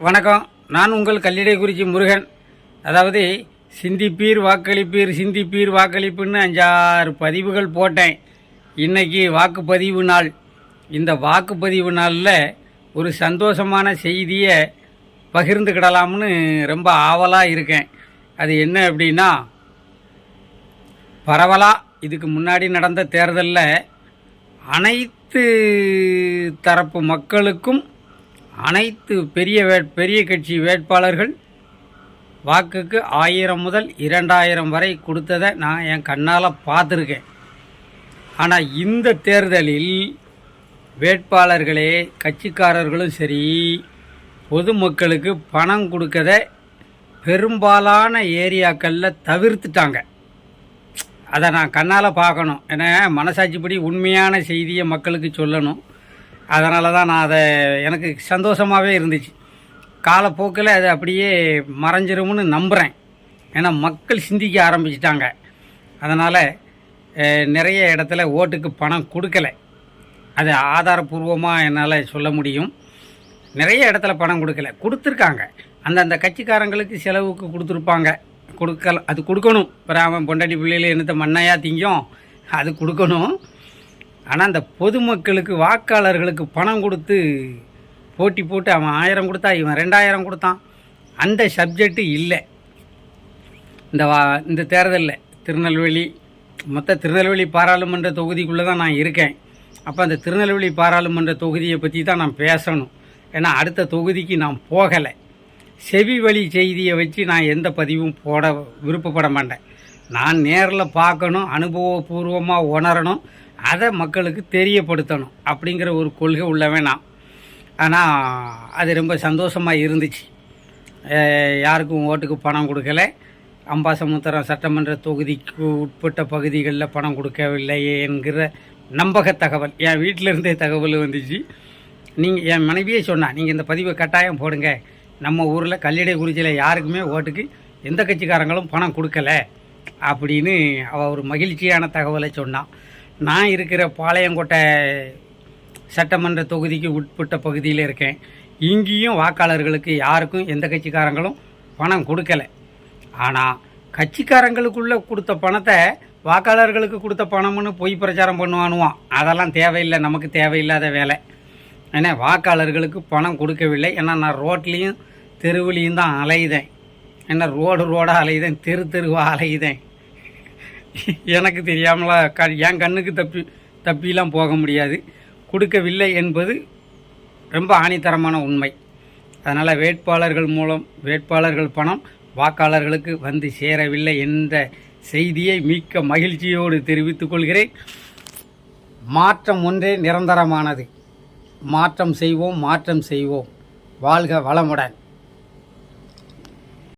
வணக்கம். நான் உங்கள் கல்லிடைக்குறிச்சி முருகன். அதாவது சிந்திப்பீர் வாக்களிப்பீர் சிந்திப்பீர் வாக்களிப்புன்னு அஞ்சாறு பதிவுகள் போட்டேன். இன்றைக்கி வாக்குப்பதிவு நாள். இந்த வாக்குப்பதிவு நாளில் ஒரு சந்தோஷமான செய்தியை பகிர்ந்துக்கிடலாம்னு ரொம்ப ஆவலாக இருக்கேன். அது என்ன அப்படின்னா பரவலாக இதுக்கு முன்னாடி நடந்த தேர்தலில் அனைத்து தரப்பு மக்களுக்கும் அனைத்து பெரிய வே பெரிய கட்சி வேட்பாளர்கள் வாக்குக்கு ஆயிரம் முதல் இரண்டாயிரம் வரை கொடுத்ததை நான் என் கண்ணால் பார்த்துருக்கேன். ஆனால் இந்த தேர்தலில் வேட்பாளர்களே கட்சிக்காரர்களும் சரி பொதுமக்களுக்கு பணம் கொடுக்கத பெரும்பாலான ஏரியாக்களில் தவிர்த்துட்டாங்க. அதை நான் கண்ணால் பார்க்கணும். ஏன்னா மனசாட்சிப்படி உண்மையான செய்தியை மக்களுக்கு சொல்லணும். அதனால தான் நான் அதை எனக்கு சந்தோஷமாகவே இருந்துச்சு. காலப்போக்கில் அது அப்படியே மறைஞ்சிரும்னு நம்புகிறேன் ஏன்னா மக்கள் சிந்திக்க ஆரம்பிச்சிட்டாங்க. அதனால் நிறைய இடத்துல ஓட்டுக்கு பணம் கொடுக்கல. அது ஆதாரபூர்வமாக என்னால் சொல்ல முடியும். நிறைய இடத்துல பணம் கொடுக்கல. கொடுத்துருக்காங்க. அந்தந்த கட்சிக்காரங்களுக்கு செலவுக்கு கொடுத்துருப்பாங்க. கொடுக்கல அது கொடுக்கணும். பிராமன் பொண்டாட்டி பிள்ளைகள் என்னத்த மண்ணையா திங்கும். அது கொடுக்கணும். ஆனால் அந்த பொதுமக்களுக்கு வாக்காளர்களுக்கு பணம் கொடுத்து போட்டி போட்டு அவன் ஆயிரம் கொடுத்தா இவன் ரெண்டாயிரம் கொடுத்தான். அந்த சப்ஜெக்டு இல்லை. இந்த வா இந்த தேர்தலில். திருநெல்வேலி மொத்த திருநெல்வேலி பாராளுமன்ற தொகுதிக்குள்ளே தான் நான் இருக்கேன். அப்போ அந்த திருநெல்வேலி பாராளுமன்ற தொகுதியை பற்றி தான் நான் பேசணும். ஏன்னா அடுத்த தொகுதிக்கு நான் போகலை. செவி வழி செய்தியை வச்சு நான் எந்த பதிவும் போட விருப்பப்பட மாட்டேன். நான் நேரில் பார்க்கணும் அனுபவபூர்வமாக உணரணும். அதை மக்களுக்கு தெரியப்படுத்தணும் அப்படிங்கிற ஒரு கொள்கை உள்ளவன் நான். ஆனால் அது ரொம்ப சந்தோஷமாக இருந்துச்சு. யாருக்கும் ஓட்டுக்கு பணம் கொடுக்கல. அம்பாசமுத்திரம் சட்டமன்ற தொகுதிக்கு உட்பட்ட பகுதிகளில் பணம் கொடுக்கவில்லை என்கிற நம்பக தகவல். என் வீட்டில் இருந்தே தகவல் வந்துச்சு. நீங்கள் என் மனைவியே சொன்னால் நீங்கள் இந்த பதிவை கட்டாயம் போடுங்க. நம்ம ஊரில் கல்லிடை குறிச்சியில் யாருக்குமே ஓட்டுக்கு எந்த கட்சிக்காரங்களும் பணம் கொடுக்கல. அப்படின்னு அவள் ஒரு மகிழ்ச்சியான தகவலை சொன்னான். நான் இருக்கிற பாளையங்கோட்டை சட்டமன்ற தொகுதிக்கு உட்பட்ட பகுதியில் இருக்கேன். இங்கேயும் வாக்காளர்களுக்கு யாருக்கும் எந்த கட்சிக்காரங்களும் பணம் கொடுக்கல. ஆனால் கட்சிக்காரங்களுக்குள்ளே கொடுத்த பணத்தை வாக்காளர்களுக்கு கொடுத்த பணம்னு பொய் பிரச்சாரம் பண்ணுவானுவான். அதெல்லாம் தேவையில்லை நமக்கு தேவையில்லாத வேலை. ஏன்னா வாக்காளர்களுக்கு பணம் கொடுக்கவில்லை. ஏன்னா நான் ரோட்லேயும் தெருவுலேயும் தான் அலையுதேன். ஏன்னா ரோடு ரோடாக அலையுதேன் தெரு தெருவாக அலையுதேன். எனக்கு தெரியாமலா க என் கண்ணுக்கு தப்பி தப்பிலாம் போக முடியாது. கொடுக்கவில்லை என்பது ரொம்ப ஆணித்தரமான உண்மை. அதனால் வேட்பாளர்கள் மூலம் வேட்பாளர்கள் பணம் வாக்காளர்களுக்கு வந்து சேரவில்லை என்ற செய்தியை மிக்க மகிழ்ச்சியோடு தெரிவித்துக் கொள்கிறேன். மாற்றம் ஒன்றே நிரந்தரமானது. மாற்றம் செய்வோம் மாற்றம் செய்வோம். வாழ்க வளமுடன்.